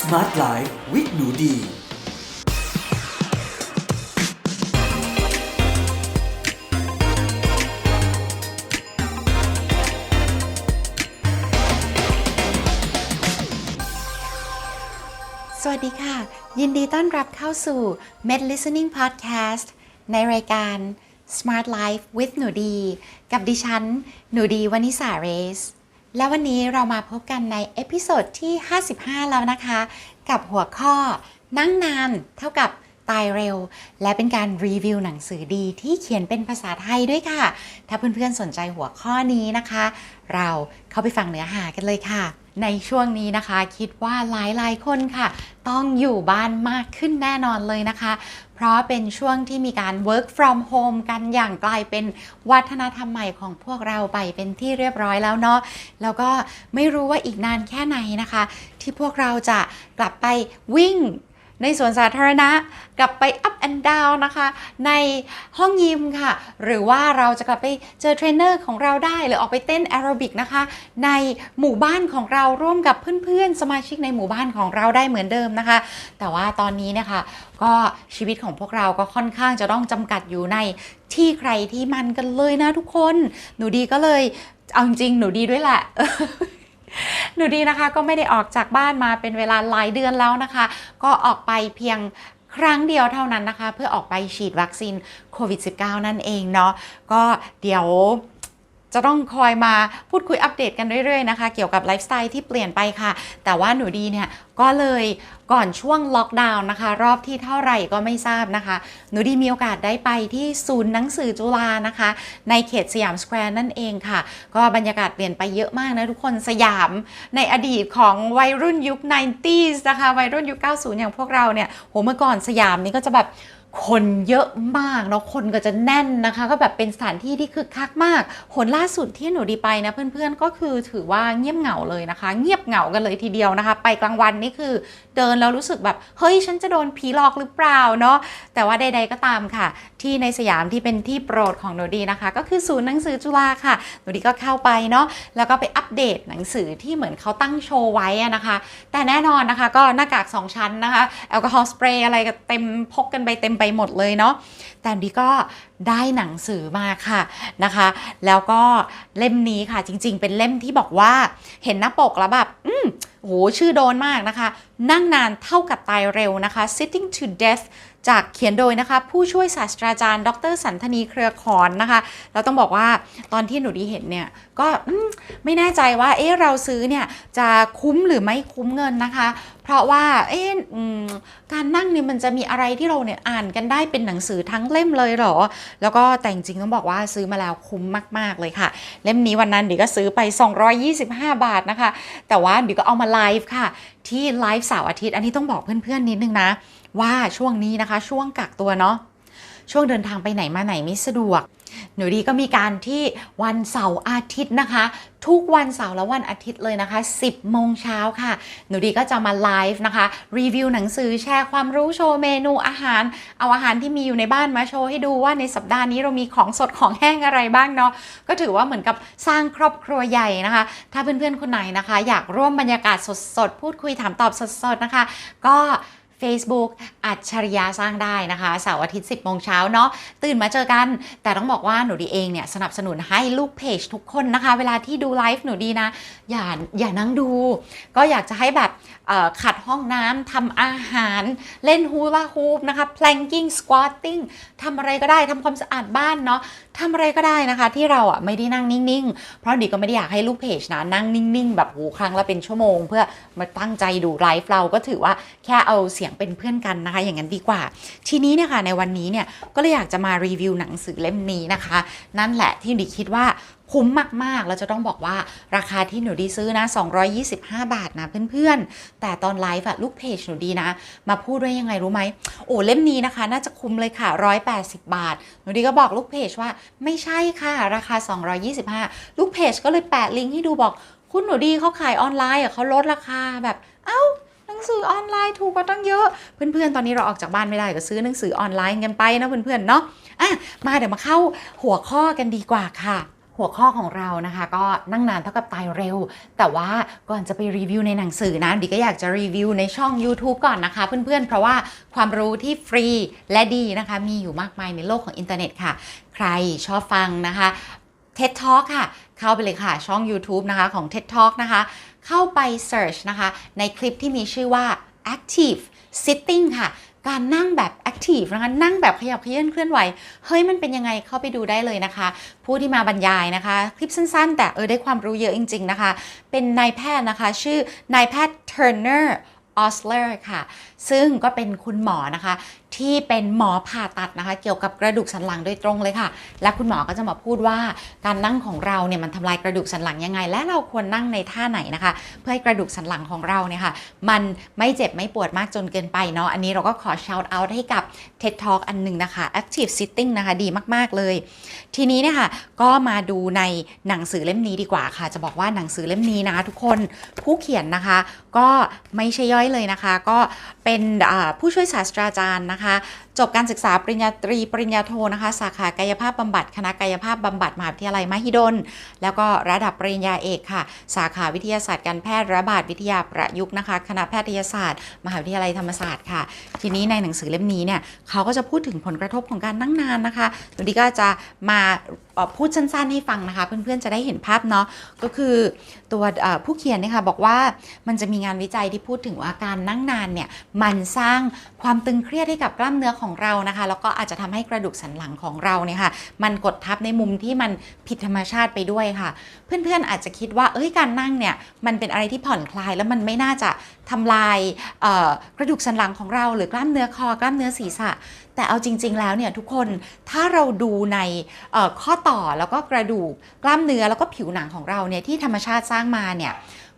Smart Life with หนูดี สวัสดีค่ะ ยินดีต้อนรับเข้าสู่ Med Listening Podcast ในรายการ Smart Life with หนูดี กับดิฉัน หนูดีวานิสาเรส และวันนี้เรามาพบกันในเอพิโซดที่ 55 แล้วนะคะ กับหัวข้อนั่งนานเท่ากับตายเร็ว และเป็นการรีวิวหนังสือดีที่เขียนเป็นภาษาไทยด้วยค่ะ ถ้าเพื่อนๆสนใจหัวข้อนี้นะคะ เราเข้าไปฟังเนื้อหากันเลยค่ะ ในช่วงนี้นะคะ คิดว่าหลายๆคนค่ะ ต้องอยู่บ้านมากขึ้นแน่นอนเลยนะคะ เพราะเป็นช่วงที่มีการ work from home กันอย่างกลายเป็นวัฒนธรรมใหม่ของพวกเราไปเป็นที่เรียบร้อยแล้วเนาะแล้วก็ไม่รู้ว่าอีกนานแค่ไหนนะคะ ที่พวกเราจะกลับไปวิ่ง ในสวนสาธารณะ กลับไป up and down นะคะ ในห้องยิมค่ะ หรือว่าเราจะกลับไปเจอเทรนเนอร์ของเราได้ หรือออกไปเต้นแอโรบิกนะคะ ในหมู่บ้านของเราร่วมกับเพื่อนๆ สมาชิกในหมู่บ้านของเราได้เหมือนเดิมนะคะ แต่ว่าตอนนี้เนะคะ ก็ชีวิตของพวกเราก็ค่อนข้างจะต้องจำกัดอยู่ในที่ใครที่มันกันเลยนะทุกคน หนูดีก็เลยเอาจริงหนูดีด้วยแหละ หนูดีนะคะก็ไม่ได้ออกจากบ้านมาเป็นเวลาหลายเดือนแล้วนะคะ ก็ออกไปเพียงครั้งเดียวเท่านั้นนะคะ เพื่อออกไปฉีดวัคซีนโควิด -19 นั่นเองเนาะก็เดี๋ยว จะต้องคอยมาพูดคุยอัปเดตกันเรื่อยๆนะคะ เกี่ยวกับไลฟ์สไตล์ที่เปลี่ยนไปค่ะ แต่ว่าหนูดีเนี่ยก็เลยก่อนช่วงล็อกดาวน์นะคะ รอบที่เท่าไหร่ก็ไม่ทราบนะคะ หนูดีมีโอกาสได้ไปที่ศูนย์หนังสือจุฬานะคะ ในเขตสยามสแควร์นั่นเองค่ะ ก็บรรยากาศเปลี่ยนไปเยอะมากนะทุกคนสยามในอดีตของวัยรุ่นยุค 90s นะคะ วัยรุ่นยุค 90 อย่างพวกเราเนี่ยโหเมื่อก่อนสยามนี่ก็จะแบบ คนเยอะมากเนาะคนก็จะแน่นนะคะ ก็แบบเป็นสถานที่ที่คึกคักมากผลล่าสุดที่หนูดีไปนะเพื่อนๆก็คือถือว่าเงียบเหงาเลยนะคะ เงียบเหงากันเลยทีเดียวนะคะ ไปกลางวันนี่คือเดินแล้วรู้สึกแบบเฮ้ยฉันจะโดนผีหลอกหรือเปล่าเนาะแต่ว่าใด ๆก็ตามค่ะ ที่ในสยามที่เป็นที่โปรดของหนูดีนะคะ ก็คือศูนย์หนังสือจุฬาค่ะหนูดีก็เข้าไปเนาะแล้วก็ไปอัปเดตหนังสือที่เหมือนเขาตั้งโชว์ไว้นะคะ แต่แน่นอนนะคะ ก็หน้ากากสองชั้นนะคะแอลกอฮอล์สเปรย์อะไรก็เต็มพกกันไปเต็มไปหมดเลยเนาะแต่ดีก็ได้หนังสือมาค่ะนะคะ แล้วก็เล่มนี้ค่ะจริง ๆ เป็นเล่มที่บอกว่าเห็นหน้าปกแล้วแบบอืมโหชื่อโดนมากนะคะ นั่งนานเท่ากับตายเร็วนะคะ sitting to death จากเขียนโดยนะคะ ผู้ช่วยศาสตราจารย์ ดรสันธนีเครือขอนนะคะเราต้องบอกว่าตอนที่หนูดีเห็นเนี่ยก็ไม่แน่ใจว่าเอ๊ะเราซื้อเนี่ยจะคุ้มหรือไม่คุ้มเงินนะคะ เพราะว่าเอ๊ะการนั่งเนี่ยมันจะมีอะไรที่เราเนี่ยอ่านกันได้เป็นหนังสือทั้งเล่มเลยเหรอ แล้วก็แต่จริงต้องบอกว่าซื้อมาแล้วคุ้มมาก ๆเลยค่ะ เล่มนี้วันนั้นดิก็ซื้อไป 225 บาทนะคะ แต่ว่าดิก็เอามาไลฟ์ค่ะ ที่ไลฟ์เสาร์อาทิตย์อันนี้ต้องบอกเพื่อนๆนิดนึงนะ ว่าช่วงนี้นะคะช่วงกักตัวเนาะช่วงเดินทางไปไหนมาไหนไม่สะดวก หนูดีก็มีการที่วันเสาร์อาทิตย์นะคะ ทุกวันเสาร์และวันอาทิตย์เลยนะคะ 10โมงเช้าค่ะ หนูดีก็จะมาไลฟ์นะคะ รีวิวหนังสือแชร์ความรู้โชว์เมนูอาหาร เอาอาหารที่มีอยู่ในบ้านมาโชว์ให้ดูว่าในสัปดาห์นี้เรามีของสดของแห้งอะไรบ้างเนาะก็ถือว่าเหมือนกับสร้างครอบครัวใหญ่นะคะ ถ้าเพื่อนๆคนไหนนะคะ อยากร่วมบรรยากาศสดๆพูดคุยถามตอบสดๆนะคะ ก็ Facebook อัจฉริยะสร้างได้นะคะเสาร์อาทิตย์ 10โมงเช้าเนาะตื่นมาเจอกัน แต่ต้องบอกว่าหนูดีเองเนี่ยสนับสนุนให้ลูกเพจทุกคนนะคะ เวลาที่ดูไลฟ์หนูดีนะ อย่าอย่านั่งดู ก็อยากจะให้แบบขัดห้องน้ำทำอาหาร เล่นฮูลาฮูปนะคะ planking squatting ทำอะไรก็ได้ทำความสะอาดบ้านเนาะทำอะไรก็ได้นะคะ ที่เราอะไม่ได้นั่งนิ่งๆ เพราะดีก็ไม่ได้อยากให้ลูกเพจนะนั่งนิ่งๆ แบบโหครั้งละเป็นชั่วโมง เพื่อมาตั้งใจดูไลฟ์เราก็ถือว่าแค่เอาเสียงเป็นเพื่อนกันนะคะ อย่างนั้นดีกว่า ทีนี้เนี่ยค่ะในวันนี้เนี่ยก็เลยอยากจะมารีวิวหนังสือเล่มนี้นะคะ นั่นแหละที่ดีคิดว่าคุ้มมาก ๆ แล้วจะต้องบอกว่าราคาที่หนูดีซื้อนะ 225 บาทนะเพื่อนๆ แต่ตอนไลฟ์อะลูกเพจหนูดีนะ มาพูดด้วยยังไงรู้ไหม โอ้เล่มนี้นะคะ น่าจะคุ้มเลยค่ะ 180 บาท หนูดีก็บอกลูกเพจว่าไม่ใช่ค่ะ ราคา 225 ลูกเพจก็เลยแปะลิงก์ให้ดูบอก คุณหนูดีเขาขายออนไลน์อะเขาลดราคาแบบ เอ้า งสือออนไลน์ถูกกว่าตั้งเยอะ เพื่อนๆ ตอนนี้เราออกจากบ้านไม่ได้ก็ซื้อหนังสือออนไลน์กันไปนะเพื่อนๆเนาะอะมาเดี๋ยวมาเข้าหัวข้อกันดีกว่าค่ะหัวข้อของเรานะคะก็นั่งนานเท่ากับตายเร็ว แต่ว่าก่อนจะไปรีวิวในหนังสือนะดิก็อยากจะรีวิวในช่อง YouTube ก่อนนะคะ เพื่อนๆ เพราะว่าความรู้ที่ฟรีและดีนะคะ มีอยู่มากมายในโลกของอินเทอร์เน็ตค่ะ ใครชอบฟังนะคะ TED Talk ค่ะ เข้าไปเลยค่ะ ช่อง YouTube นะคะของ TED Talk นะคะ เข้าไป search นะคะ ในคลิปที่มีชื่อว่า active sitting ค่ะ การนั่งแบบ active นะคะ นั่งแบบขยับเขยื้อนเคลื่อนไหว เฮ้ย มันเป็นยังไงเข้าไปดูได้เลยนะคะ ผู้ที่มาบรรยายนะคะ คลิปสั้นๆ แต่เออได้ความรู้เยอะจริง ๆ นะคะ เป็นนายแพทย์นะคะ ชื่อนายแพทย์ Turner Osler ค่ะ ซึ่งก็เป็นคุณหมอนะคะที่เป็นหมอผ่าตัดนะคะ เกี่ยวกับกระดูกสันหลังโดยตรงเลยค่ะ และคุณหมอก็จะมาพูดว่าการนั่งของเราเนี่ยมันทำลายกระดูกสันหลังยังไง และเราควรนั่งในท่าไหนนะคะ เพื่อให้กระดูกสันหลังของเราเนี่ยค่ะมันไม่เจ็บไม่ปวดมากจนเกินไปเนาะอันนี้เราก็ขอ shout out ให้กับ TED Talk อันหนึ่งนะคะ Active Sitting นะคะดีมาก ๆ เลย ทีนี้เนี่ยค่ะก็มาดูในหนังสือเล่มนี้ดีกว่าค่ะ จะบอกว่าหนังสือเล่มนี้นะทุกคนผู้เขียนนะคะ ก็ไม่ใช่ย่อยเลยนะคะ ก็เป็นผู้ช่วยศาสตราจารย์นะคะจบการศึกษาปริญญาตรีปริญญาโทนะคะ สาขากายภาพบำบัดคณะกายภาพบำบัดมหาวิทยาลัยมหิดล แล้วก็ระดับปริญญาเอกค่ะ สาขาวิทยาศาสตร์การแพทย์ระบาดวิทยาประยุกต์นะคะ คณะแพทยศาสตร์ มหาวิทยาลัยธรรมศาสตร์ค่ะ ทีนี้ในหนังสือเล่มนี้เนี่ยเขาก็จะพูดถึงผลกระทบของการนั่งนานนะคะวันนี้ก็จะมาพูดสั้นๆให้ฟังนะคะ เพื่อนๆจะได้เห็นภาพเนาะก็คือตัวผู้เขียนเนี่ยค่ะบอกว่ามันจะมีงานวิจัยที่พูดถึงว่าการนั่งนานเนี่ยมันสร้างความตึงเครียดให้กับกล้ามเนื้อของเรานะคะ แล้วก็อาจจะทำให้กระดูกสันหลังของเราเนี่ยค่ะ มันกดทับในมุมที่มันผิดธรรมชาติไปด้วยค่ะ เพื่อนๆอาจจะคิดว่าเอ้ยการนั่งเนี่ยมันเป็นอะไรที่ผ่อนคลายแล้วมันไม่น่าจะทำลายกระดูกสันหลังของเรา หรือกล้ามเนื้อคอกล้ามเนื้อศีรษะ แต่เอาจริง ๆ แล้วเนี่ยทุกคนถ้าเราดูในข้อต่อแล้วก็กระดูกกล้ามเนื้อแล้วก็ผิวหนังของเราเนี่ยที่ธรรมชาติสร้างมาเนี่ย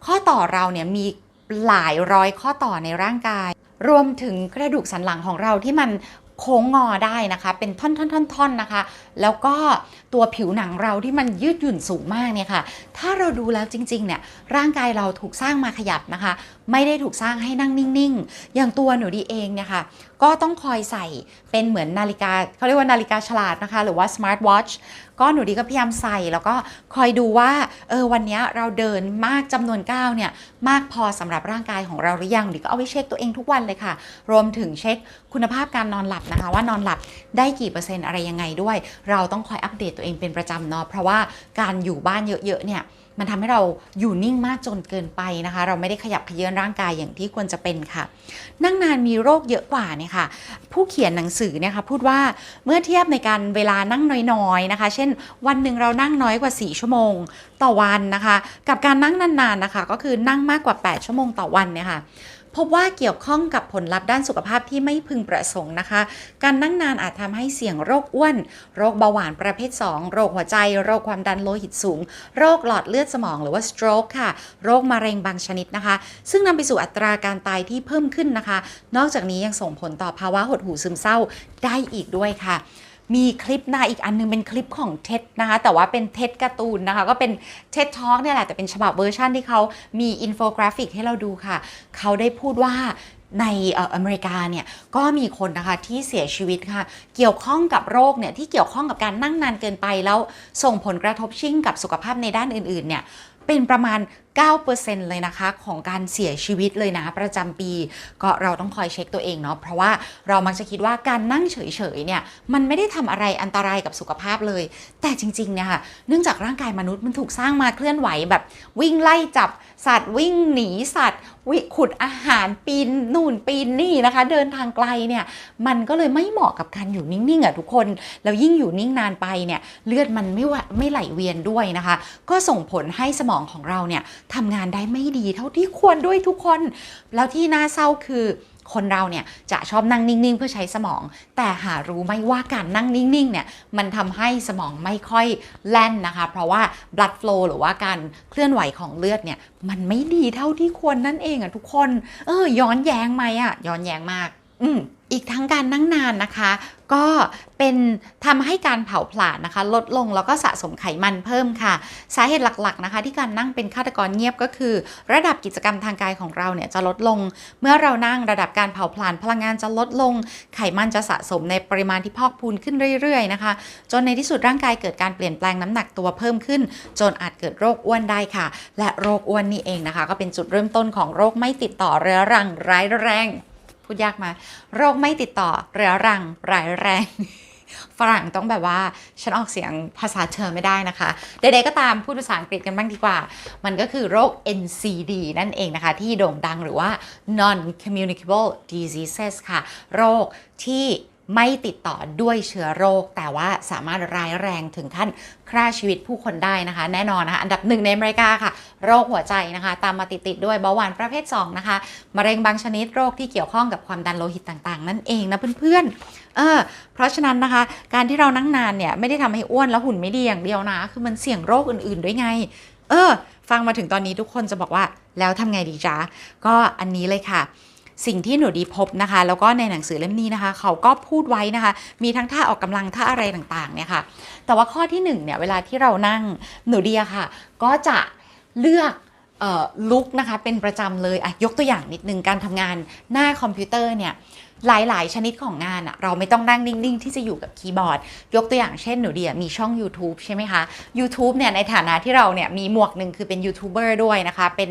ข้อต่อเราเนี่ยมีหลายร้อยข้อต่อในร่างกาย รวมถึงกระดูกสันหลังของเราที่มันโค้งงอได้นะคะ เป็นท่อนๆๆนะคะแล้วก็ตัวผิวหนังเราที่มันยืดหยุ่นสูงมากเนี่ยค่ะ ถ้าเราดูแล้วจริงๆเนี่ยร่างกายเราถูกสร้างมาขยับนะคะ ไม่ได้ถูกสร้างให้นั่งนิ่งๆ อย่างตัวหนูดีเองเนี่ยค่ะก็ต้องคอยใส่เป็นเหมือนนาฬิกาเขาเรียกว่านาฬิกาฉลาดนะคะ หรือว่า smart watch ก็หนูดีก็พยายามใส่แล้วก็คอยดูว่าเออวันนี้เราเดินมากจำนวนก้าวเนี่ยมากพอสำหรับร่างกายของเราหรือยังหรือก็เอาไว้เช็คตัวเองทุกวันเลยค่ะ รวมถึงเช็คคุณภาพการนอนหลับนะคะ ว่านอนหลับได้กี่เปอร์เซ็นต์อะไรยังไงด้วยเราต้องคอยอัปเดตตัวเองเป็นประจำเนาะเพราะว่าการอยู่บ้านเยอะๆเนี่ยมันทำให้เราอยู่นิ่งมากจนเกินไปนะคะ เราไม่ได้ขยับเขยื้อนร่างกายอย่างที่ควรจะเป็นค่ะ นั่งนานมีโรคเยอะกว่าเนี่ยค่ะ ผู้เขียนหนังสือเนี่ยค่ะพูดว่าเมื่อเทียบในการเวลานั่งน้อยๆนะคะ เช่น วันหนึ่งเรานั่งน้อยกว่า 4 ชั่วโมงต่อวันนะคะ กับการนั่งนานๆนะคะ ก็คือนั่งมากกว่า 8 ชั่วโมงต่อวันเนี่ยค่ะ พบว่าเกี่ยวข้องกับผลลัพธ์ด้านสุขภาพที่ไม่พึงประสงค์นะคะ การนั่งนานอาจทำให้เสี่ยงโรคอ้วน โรคเบาหวานประเภท 2 โรคหัวใจ โรคความดันโลหิตสูง โรคหลอดเลือดสมองหรือว่า stroke ค่ะ โรคมะเร็งบางชนิดนะคะ ซึ่งนำไปสู่อัตราการตายที่เพิ่มขึ้นนะคะ นอกจากนี้ยังส่งผลต่อภาวะหดหู่ซึมเศร้าได้อีกด้วยค่ะ มีคลิปนะอีกอันนึงเป็นคลิปของเท็ดนะคะ แต่ว่าเป็นเท็ดการ์ตูนนะคะ ก็เป็นเท็ดทอ k เนี่ยแหละแต่เป็นฉบับเวอร์ชันที่เขามีอินโฟกราฟิกให้เราดูค่ะ เขาได้พูดว่าในเอออเมริกาเนี่ยก็มีคนนะคะที่เสียชีวิตค่ะ เกี่ยวข้องกับโรคเนี่ยที่เกี่ยวข้องกับการนั่งนานเกินไป แล้วส่งผลกระทบชิ่งกับสุขภาพในด้านอื่นๆเนี่ยเป็นประมาณ9%เลยนะคะของการเสียชีวิตเลยนะประจำปี ก็เราต้องคอยเช็คตัวเองเนาะเพราะว่าเรามักจะคิดว่าการนั่งเฉยๆเนี่ยมันไม่ได้ทำอะไรอันตรายกับสุขภาพเลย แต่จริงๆเนี่ยค่ะเนื่องจากร่างกายมนุษย์มันถูกสร้างมาเคลื่อนไหวแบบวิ่งไล่จับสัตว์วิ่งหนีสัตว์วิขุดอาหารปีนนู่นปีนนี่นะคะ เดินทางไกลเนี่ยมันก็เลยไม่เหมาะกับการอยู่นิ่งๆอะทุกคนแล้วยิ่งอยู่นิ่งนานไปเนี่ยเลือดมันไม่ว่าไม่ไหลเวียนด้วยนะคะ ก็ส่งผลให้สมองของเราเนี่ยทำงานได้ไม่ดีเท่าที่ควรด้วยทุกคน แล้วที่น่าเศร้าคือคนเราเนี่ยจะชอบนั่งนิ่ง ๆ เพื่อใช้สมอง แต่หารู้ไหมว่าการนั่งนิ่ง ๆ เนี่ยมันทำให้สมองไม่ค่อยแล่นนะคะ เพราะว่า blood flow หรือว่าการเคลื่อนไหวของเลือดเนี่ยมันไม่ดีเท่าที่ควรนั่นเองอะทุกคน เออย้อนแย้งไหมอะย้อนแย้งมาก อืมอีกทั้งการนั่งนานนะคะ ก็เป็นทำให้การเผาผลาญนะคะ ลดลงแล้วก็สะสมไขมันเพิ่มค่ะ สาเหตุหลักๆนะคะ ที่การนั่งเป็นฆาตกรเงียบก็คือ ระดับกิจกรรมทางกายของเราเนี่ยจะลดลง เมื่อเรานั่งระดับการเผาผลาญพลังงานจะลดลง ไขมันจะสะสมในปริมาณที่พอกพูนขึ้นเรื่อยๆนะคะ จนในที่สุดร่างกายเกิดการเปลี่ยนแปลงน้ำหนักตัวเพิ่มขึ้น จนอาจเกิดโรคอ้วนได้ค่ะ และโรคอ้วนนี่เองนะคะ ก็เป็นจุดเริ่มต้นของโรคไม่ติดต่อเรื้อรังร้ายแรง พูดยากมา โรคไม่ติดต่อเรื้อรังร้ายแรง ฝรั่งต้องแบบว่า ฉันออกเสียงภาษาเธอไม่ได้นะคะ ใดๆก็ตามพูดภาษาอังกฤษกันบ้างดีกว่า มันก็คือโรค NCD นั่นเองนะคะ ที่โด่งดังหรือว่า non communicable diseases ค่ะ โรคที่ ไม่ติดต่อด้วยเชื้อโรค แต่ว่าสามารถร้ายแรงถึงขั้นฆ่าชีวิตผู้คนได้นะคะ แน่นอนนะคะ อันดับหนึ่งในอเมริกาค่ะ โรคหัวใจนะคะ ตามมาติดๆด้วยเบาหวานประเภท 2 นะคะ มะเร็งบางชนิดโรคที่เกี่ยวข้องกับความดันโลหิตต่างๆ นั่นเองนะเพื่อนๆเออเพราะฉะนั้นนะคะ การที่เรานั่งนานเนี่ยไม่ได้ทำให้อ้วนแล้วหุ่นไม่ดีอย่างเดียวนะ คือมันเสี่ยงโรคอื่นๆด้วยไง เออ ฟังมาถึงตอนนี้ทุกคนจะบอกว่าแล้วทำไงดีจ๊ะก็อันนี้เลยค่ะ สิ่งที่หนูดีพบนะคะ แล้วก็ในหนังสือเล่มนี้นะคะ เขาก็พูดไว้นะคะ มีทั้งท่าออกกำลังท่าอะไรต่างๆเนี่ยค่ะ แต่ว่าข้อที่หนึ่งเนี่ยเวลาที่เรานั่งหนูดีอะค่ะ ก็จะเลือกออลุกนะคะเป็นประจำเลยอะยกตัวอย่างนิดนึงการทำงานหน้าคอมพิวเตอร์เนี่ยหลาย ๆ ชนิดของงานอะเราไม่ต้องนั่งนิ่ง ๆ ที่จะอยู่กับคีย์บอร์ด ยกตัวอย่างเช่นหนูเดียมีช่อง YouTube ใช่ไหมคะ YouTube เนี่ยในฐานะที่เราเนี่ยมีหมวกหนึ่งคือเป็นยูทูบเบอร์ด้วยนะคะ เป็น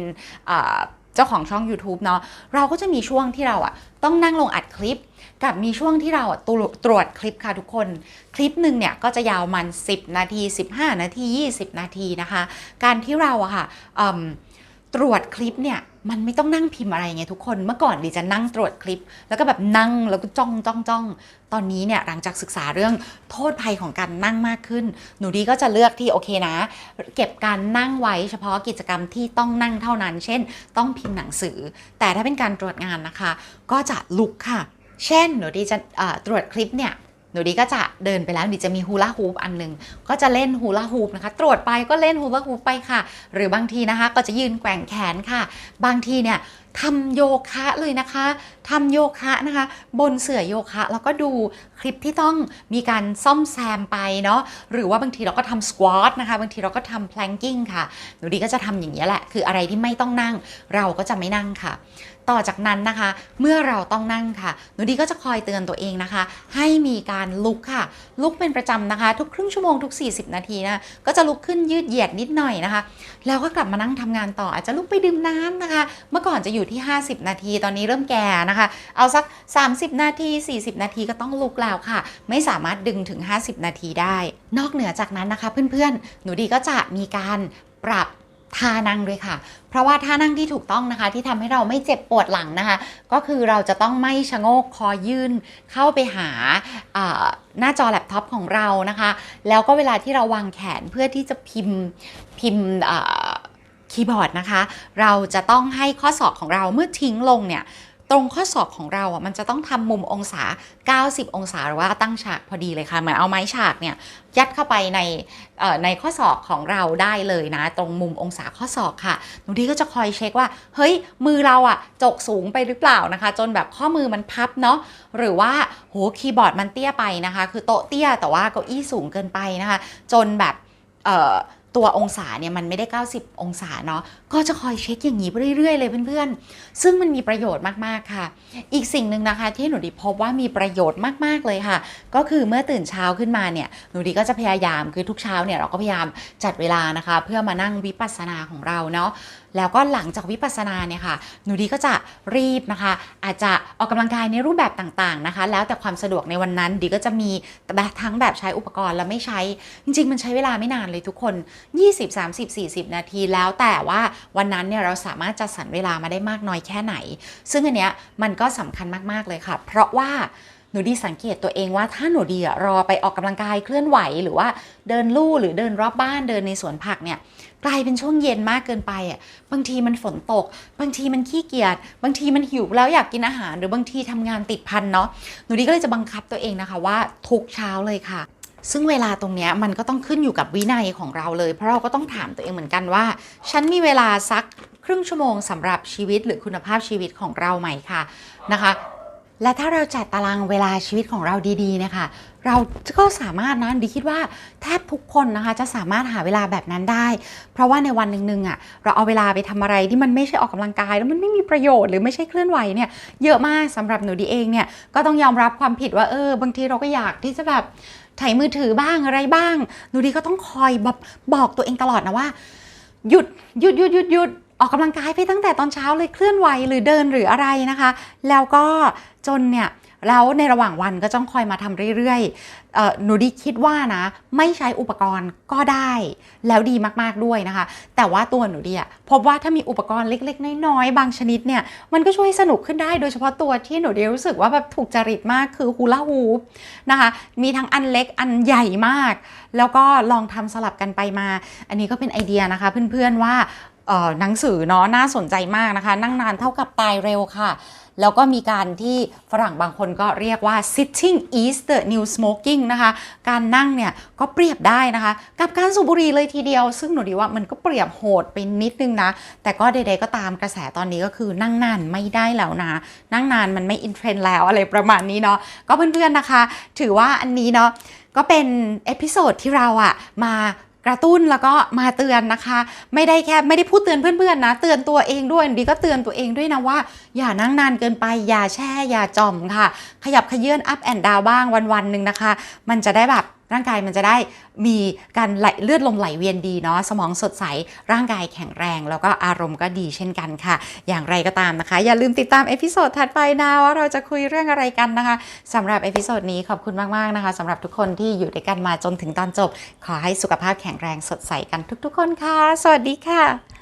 จ้าของช่อง YouTube เนาะเราก็จะมีช่วงที่เราอะต้องนั่งลงอัดคลิป กับมีช่วงที่เราอะตรวจคลิปค่ะทุกคน คลิปหนึ่งเนี่ยก็จะยาวมัน 10 นาที 15 นาที 20 นาทีนะคะ การที่เราอะค่ะตรวจคลิปเนี่ย มันไม่ต้องนั่งพิมพ์อะไรไงทุกคนเมื่อก่อนดีจะนั่งตรวจคลิป แล้วก็แบบนั่งแล้วก็จ้องจ้องจ้องตอนนี้เนี่ยหลังจากศึกษาเรื่องโทษภัยของการนั่งมากขึ้น หนูดีก็จะเลือกที่โอเคนะ เก็บการนั่งไว้เฉพาะกิจกรรมที่ต้องนั่งเท่านั้น เช่น ต้องพิมพ์หนังสือ แต่ถ้าเป็นการตรวจงานนะคะ ก็จะลุกค่ะ เช่นหนูดีจะเอ่อตรวจคลิปเนี่ย หนูดีก็จะเดินไปแล้วหนูจะมีฮูลาฮูปอันหนึ่งก็จะเล่นฮูลาฮูปนะคะ ตรวจไปก็เล่นฮูลาฮูปไปค่ะ หรือบางทีนะคะ ก็จะยืนแกว่งแขนค่ะ บางทีเนี่ยทำโยคะเลยนะคะทำโยคะนะคะ บนเสื่อโยคะ แล้วก็ดูคลิปที่ต้องมีการซ่อมแซมไปเนาะหรือว่าบางทีเราก็ทำสควอตนะคะ บางทีเราก็ทำ planking ค่ะ หนูดีก็จะทำอย่างนี้แหละ คืออะไรที่ไม่ต้องนั่ง เราก็จะไม่นั่งค่ะ ต่อจากนั้นนะคะ เมื่อเราต้องนั่งค่ะ หนูดีก็จะคอยเตือนตัวเองนะคะ ให้มีการลุกค่ะ ลุกเป็นประจำนะคะ ทุกครึ่งชั่วโมงทุก 40 นาทีนะก็จะลุกขึ้นยืดเหยียดนิดหน่อยนะคะ แล้วก็กลับมานั่งทำงานต่ออาจจะลุกไปดื่มน้ำนะคะ เมื่อก่อนจะอยูู่่ที่ 50 นาที ตอนนี้เริ่มแก่นะคะ เอาสัก 30 นาที 40 นาทีก็ต้องลุกแล้วค่ะ ไม่สามารถดึงถึง 50 นาทีได้ นอกเหนือจากนั้นนะคะเพื่อนๆ หนูดีก็จะมีการปรับท่านั่งด้วยค่ะ เพราะว่าท่านั่งที่ถูกต้องนะคะ ที่ทำให้เราไม่เจ็บปวดหลังนะคะ ก็คือเราจะต้องไม่ชะโงกคอยื่นเข้าไปหาหน้าจอแล็ปท็อปของเรานะคะ แล้วก็เวลาที่เราวางแขนเพื่อที่จะพิมพ์พิมพ์ คีย์บอร์ดนะคะ เราจะต้องให้ข้อศอกของเราเมื่อทิ้งลงเนี่ยตรงข้อศอกของเราอะมันจะต้องทำมุมองศา 90 องศาหรือว่าตั้งฉากพอดีเลยค่ะ เหมือนเอาไม้ฉากเนี่ยยัดเข้าไปในในข้อศอกของเราได้เลยนะ ตรงมุมองศาข้อศอกค่ะหนูดีก็จะคอยเช็คว่า เฮ้ย มือเราอะจกสูงไปหรือเปล่านะคะ จนแบบข้อมือมันพับเนาะหรือว่าโหคีย์บอร์ดมันเตี้ยไปนะคะ คือโต๊ะเตี้ยแต่ว่าเก้าอี้สูงเกินไปนะคะ จนแบบเอ่อ ตัวองศาเนี่ยมันไม่ได้ 90 องศาเนาะก็จะคอยเช็คอย่างนี้ไปเรื่อยๆเลยเพื่อนๆ ซึ่งมันมีประโยชน์มากๆค่ะ อีกสิ่งหนึ่งนะคะ ที่หนูดีพบว่ามีประโยชน์มากๆเลยค่ะ ก็คือเมื่อตื่นเช้าขึ้นมาเนี่ยหนูดีก็จะพยายามคือทุกเช้าเนี่ยเราก็พยายามจัดเวลานะคะ เพื่อมานั่งวิปัสสนาของเราเนาะแล้วก็หลังจากวิปัสสนาเนี่ยค่ะ หนูดีก็จะรีบนะคะ อาจจะออกกำลังกายในรูปแบบต่างๆนะคะ แล้วแต่ความสะดวกในวันนั้นดีก็จะมีแบบทั้งแบบใช้อุปกรณ์และไม่ใช้ จริง ๆ มันใช้เวลาไม่นานเลยทุกคน 20 30 40 นาทีแล้วแต่ว่าวันนั้นเนี่ยเราสามารถจัดสรรเวลามาได้มากน้อยแค่ไหน ซึ่งอันเนี้ยมันก็สำคัญมากๆเลยค่ะ เพราะว่า หนูดีสังเกตตัวเองว่าถ้าหนูดีรอไปออกกำลังกายเคลื่อนไหวหรือว่าเดินลู่หรือเดินรอบบ้านเดินในสวนผักเนี่ยกลายเป็นช่วงเย็นมากเกินไปอะบางทีมันฝนตก บางทีมันขี้เกียจบางทีมันหิวแล้วอยากกินอาหาร หรือบางทีทำงานติดพันเนาะหนูดีก็เลยจะบังคับตัวเองนะคะว่าทุกเช้าเลยค่ะซึ่งเวลาตรงเนี้ยมันก็ต้องขึ้นอยู่กับวินัยของเราเลย เพราะเราก็ต้องถามตัวเองเหมือนกันว่า ฉันมีเวลาสักครึ่งชั่วโมงสำหรับชีวิตหรือคุณภาพชีวิตของเราไหมค่ะนะคะ และถ้าเราจัดตารางเวลาชีวิตของเราดีๆเนะคะเราก็สามารถนะดิคิดว่าแทบทุกคนนะคะจะสามารถหาเวลาแบบนั้นได้ เพราะว่าในวันหนึ่งๆอะเราเอาเวลาไปทำอะไรที่มันไม่ใช่ออกกำลังกาย แล้วมันไม่มีประโยชน์หรือไม่ใช่เคลื่อนไหวเนี่ยเยอะมากสำหรับหนูดีเองเนี่ยก็ต้องยอมรับความผิดว่าเออบางทีเราก็อยากที่จะแบบถ่ายมือถือบ้างอะไรบ้างหนูดีก็ต้องคอยบอกบอกตัวเองตลอดนะว่าหยุดหยุดหยุดหยุดหยุด ออกกำลังกายไปตั้งแต่ตอนเช้าเลยเคลื่อนไหวหรือเดินหรืออะไรนะคะ แล้วก็จนเนี่ยแล้วในระหว่างวันก็ต้องคอยมาทำเรื่อยๆหนูดีคิดว่านะ ไม่ใช้อุปกรณ์ก็ได้ แล้วดีมากๆด้วยนะคะ แต่ว่าตัวหนูดีอะพบว่าถ้ามีอุปกรณ์เล็ก ๆ น้อยๆบางชนิดเนี่ย มันก็ช่วยสนุกขึ้นได้โดยเฉพาะตัวที่หนูดีรู้สึกว่าแบบถูกจริตมากคือฮูลาฮูปนะคะ มีทั้งอันเล็กอันใหญ่มาก แล้วก็ลองทำสลับกันไปมา อันนี้ก็เป็นไอเดียนะคะ เพื่อนๆว่า หนังสือเนาะน่าสนใจมากนะคะ นั่งนานเท่ากับตายเร็วค่ะแล้วก็มีการที่ฝรั่งบางคนก็เรียกว่า sitting is the new smoking นะคะ การนั่งเนี่ยก็เปรียบได้นะคะ กับการสูบบุหรี่เลยทีเดียว ซึ่งหนูดีว่ามันก็เปรียบโหดไปนิดนึงนะ แต่ก็ใดๆก็ตามกระแสตอนนี้ก็คือนั่งนานไม่ได้แล้วนะ นั่งนานมันไม่อินเทรนด์แล้วอะไรประมาณนี้เนาะ ก็เพื่อนๆนะคะ ถือว่าอันนี้เนาะก็เป็นเอพิโซดที่เราอะมา กระตุ้นแล้วก็มาเตือนนะคะ ไม่ได้แค่ไม่ได้พูดเตือนเพื่อนๆนะ เตือนตัวเองด้วยดีก็เตือนตัวเองด้วยนะว่า อย่านั่งนานเกินไป อย่าแช่อย่าจอมค่ะ ขยับขยื่นอัพแอนด์ดาวบ้างวันๆหนึ่งนะคะ มันจะได้แบบ ร่างกายมันจะได้มีการไหลเลือดลมไหลเวียนดีเนาะสมองสดใส ร่างกายแข็งแรง แล้วก็อารมณ์ก็ดีเช่นกันค่ะ อย่างไรก็ตามนะคะ อย่าลืมติดตามเอพิโซดถัดไปนะว่าเราจะคุยเรื่องอะไรกันนะคะสำหรับเอพิโซดนี้ขอบคุณมากๆนะคะสำหรับทุกคนที่อยู่ด้วยกันมาจนถึงตอนจบ ขอให้สุขภาพแข็งแรงสดใสกันทุกๆ คนค่ะ สวัสดีค่ะ